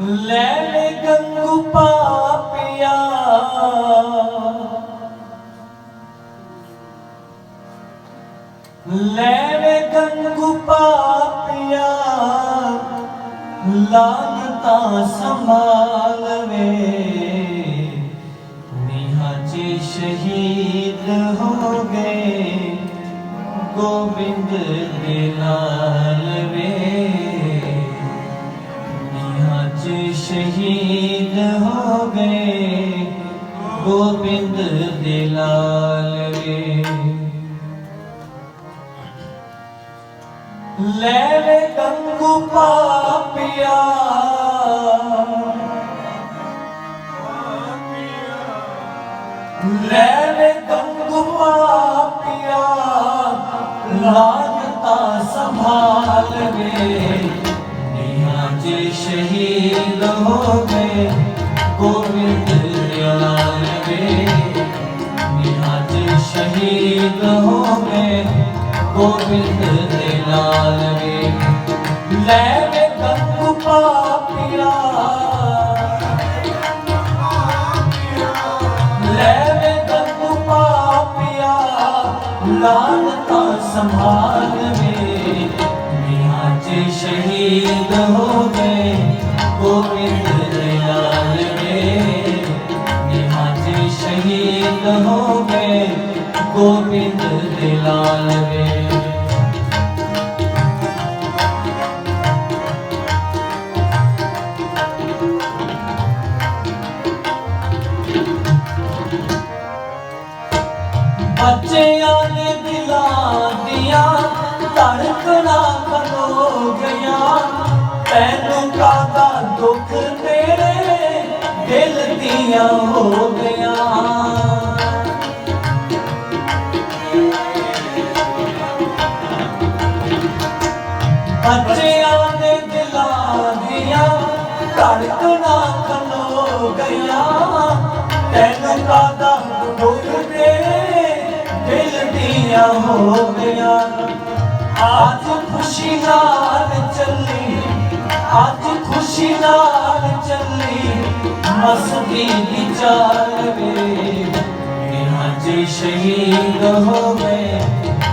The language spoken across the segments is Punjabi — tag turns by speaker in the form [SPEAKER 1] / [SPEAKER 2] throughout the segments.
[SPEAKER 1] ਲੈ ਲੈ ਗੰਗੂ ਪਾਪਿਆ। ਲੈ ਲੈ ਗੰਗੂ ਪਾਪਿਆ। ਲਾਗਤਾ ਸੰਭਾਲਵੇ। ਨੀਹਾਂ ਚ ਸ਼ਹੀਦ ਹੋ ਗਏ ਗੋਬਿੰਦ ਦੇ ਨਾਲ ਵੇ ਸ਼ਹੀਦ ਹੋ ਗਏ, ਗੋਬਿੰਦ ਦਿਲਾਲ ਵੇ ਲੈ ਲੈ ਗੰਗੂ ਪਾਪਿਆ। ਲੈ ਲੈ ਗੰਗੂ ਪਾਪਿਆ ਲਾਗਤਾ ਸੰਭਾਲ ਵੇ। سچے شہید ہو گئے گوبند یار گے نہاد شہید ہو گئے گوبند گے پاپیا لے گنگ پاپیا لال کا سنبھال شہید ہو گئے، وہ لال میں نماز شہید ہو گئے گوبند لال میں بچے آنے دلا ਧੜਕਣਾ ਖਲੋ ਗਿਆ। ਤੈਨੂੰ ਕਾਦਾ ਦੁੱਖ ਤੇਰੇ ਦਿਲ ਦੀਆਂ ਹੋ ਗਿਆ। ਬੱਚਿਆਂ ਦੇ ਦਿਲਾਂ ਦੀਆਂ ਧੜਕਣਾ ਖਲੋ ਗਿਆ। ਤੈਨੂੰ ਕਾਦਾ ਦੁੱਖ ਤੇਰੇ ਦਿਲ ਦੀਆਂ ਹੋ ਗਿਆ। ਅੱਜ ਖੁਸ਼ੀ ਨਾਲ ਚੱਲੀ, ਅੱਜ ਖੁਸ਼ੀ ਨਾਲ ਚੱਲੀ, ਮਸਤੀ ਦੀ ਚਾਲ ਵੇ ਅੱਜ ਸ਼ਹੀਦ ਹੋ ਗਏ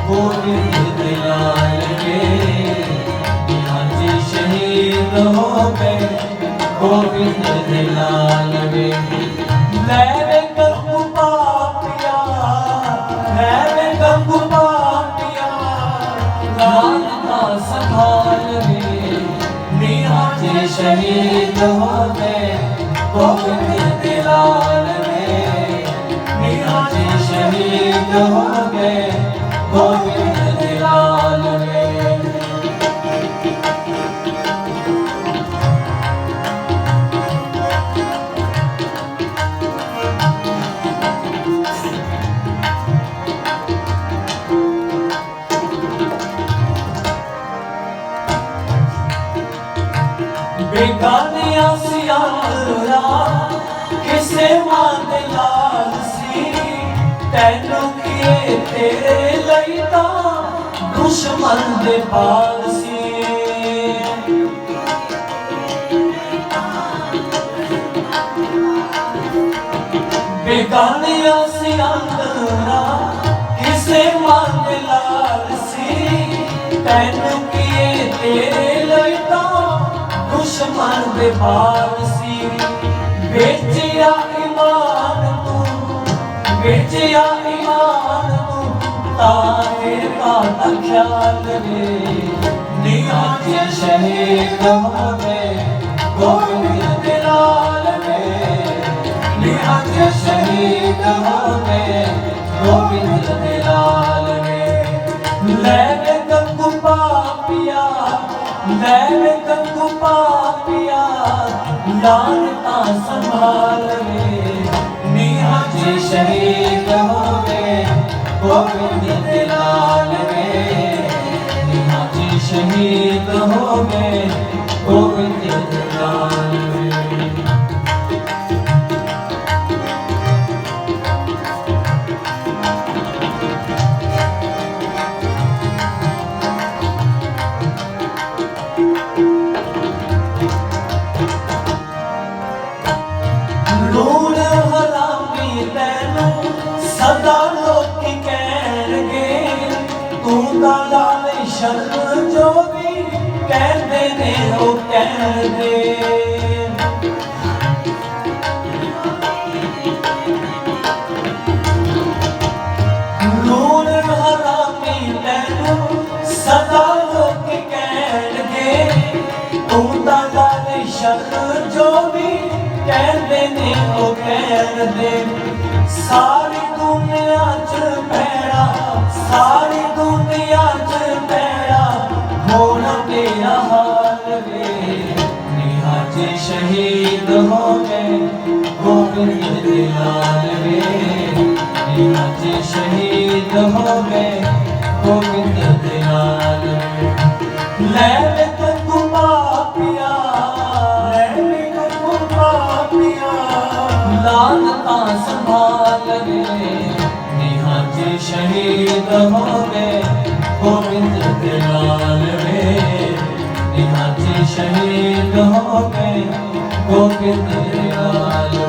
[SPEAKER 1] ਗੋਬਿੰਦ ਦੇ ਲਾਲ ਵੇ ਸ਼ਹੀਦ ਹੋ ਗੋਬਿੰਦ ਦੇ ਵੇ ਲੈ ਬੇਗਾਨਿਆਂ ਸਿਆਰਾ ਕਿਸੇ ਮਾਂ ਦੇ ਲਾਲ ਸੀ ਤੈਨੂੰ ਕੀਏ ਤੇਰੇ ਲਈ ਤਾਂ ਦੁਸ਼ਮਣ ਦੇ ਪਾਲ ਸੀ। ਬੇਗਾਨਿਆਂ ਸਿਆਰਾ ਕਿਸੇ ਮਾਂ ਲਾਲ ਸੀ। ਤੈਨੂੰ ਕੀਏ ਤੇਰੇ ਲਈ ਤਾਂ ਦੁਸ਼ਮਣ ਦੇ ਬਾਲ ਸੀ। ਵੇਚਿਆ ਇਮਾਨ ਤੂੰ, ਵੇਚਿਆ نیا کمرے گوبند دلال کمرے گوبند دلال پاپیہ لین کپ پاپیا لان کا سنبھالے نیا جی شنی کمرے شہید ہو گئے گوبند کہتے دے ہو ساری دنیا بچے شہید ہو گئے وہ میرے دلال گئے بچے شہید ہو گئے وہ میرے دلال سنبھال گئے نہاتے شہید ہو گئے گوبند دلال گئے شہید ہو گئے گو کے دریا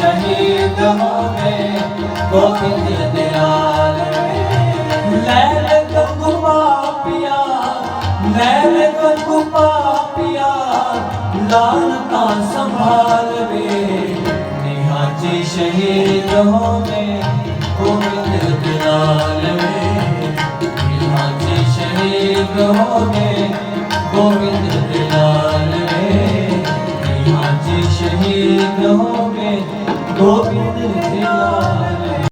[SPEAKER 1] ਸ਼ਹੀਦ ਹੋ ਗੋਬਿੰਦ ਦੇ ਲੈ ਲੈ ਤੱਕ ਲੈ ਲੈ ਤੱਕ ਪਾਪਿਆ ਲਾਨਤਾ ਸੰਭਾਲ ਵੇ। ਨਿਹਾਂ ਸ਼ਹੀਦ ਹੋ ਗਏ ਗੋਬਿੰਦ ਦੇ ਵੇ ਨਿਹਾਂ ਸ਼ਹੀਦ ਹੋ ਗਏ ਗੋਬਿੰਦ ਦੇ ਵੇ ਨਿਹਾਂ ਸ਼ਹੀਦ ਹੋ